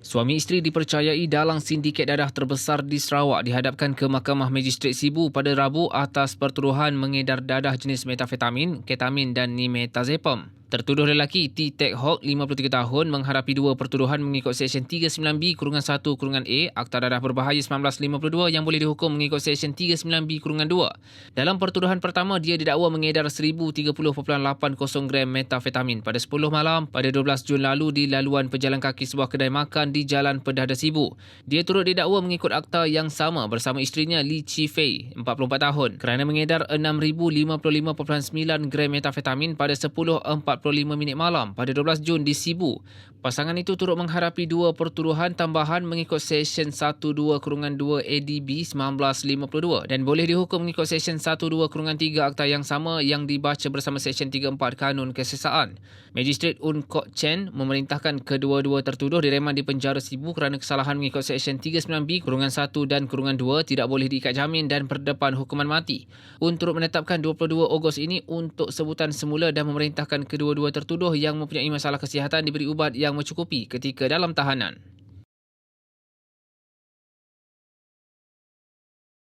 Suami isteri dipercayai dalam sindiket dadah terbesar di Sarawak dihadapkan ke Mahkamah Magistrate Sibu pada Rabu atas pertuduhan mengedar dadah jenis metafetamin, ketamin dan nimetazepam. Tertuduh lelaki T. Tek Hok, 53 tahun, menghadapi dua pertuduhan mengikut Seksyen 39B kurungan 1 kurungan A Akta Dadah Berbahaya 1952 yang boleh dihukum mengikut Seksyen 39B kurungan 2. Dalam pertuduhan pertama, dia didakwa mengedar 1030.80 gram metafetamin pada 10 malam pada 12 Jun lalu di laluan pejalan kaki sebuah kedai makan di Jalan Pedada Sibu. Dia turut didakwa mengikut akta yang sama bersama isterinya Li Chi Fei, 44 tahun, kerana mengedar 6055.9 gram metafetamin pada 10.40 45 minit malam pada 12 Jun di Sibu. Pasangan itu turut menghadapi dua pertuduhan tambahan mengikut Seksyen 12 kurungan 2 ADB 1952 dan boleh dihukum mengikut Seksyen 12 kurungan 3 akta yang sama yang dibaca bersama Seksyen 34 Kanun Kesesaan. Magistrat Un Kok Chen memerintahkan kedua-dua tertuduh direman di penjara Sibu kerana kesalahan mengikut Seksyen 39B kurungan 1 dan kurungan 2 tidak boleh diikat jamin dan berdepan hukuman mati. Un turut menetapkan 22 Ogos ini untuk sebutan semula dan memerintahkan kedua kedua-dua tertuduh yang mempunyai masalah kesihatan diberi ubat yang mencukupi ketika dalam tahanan.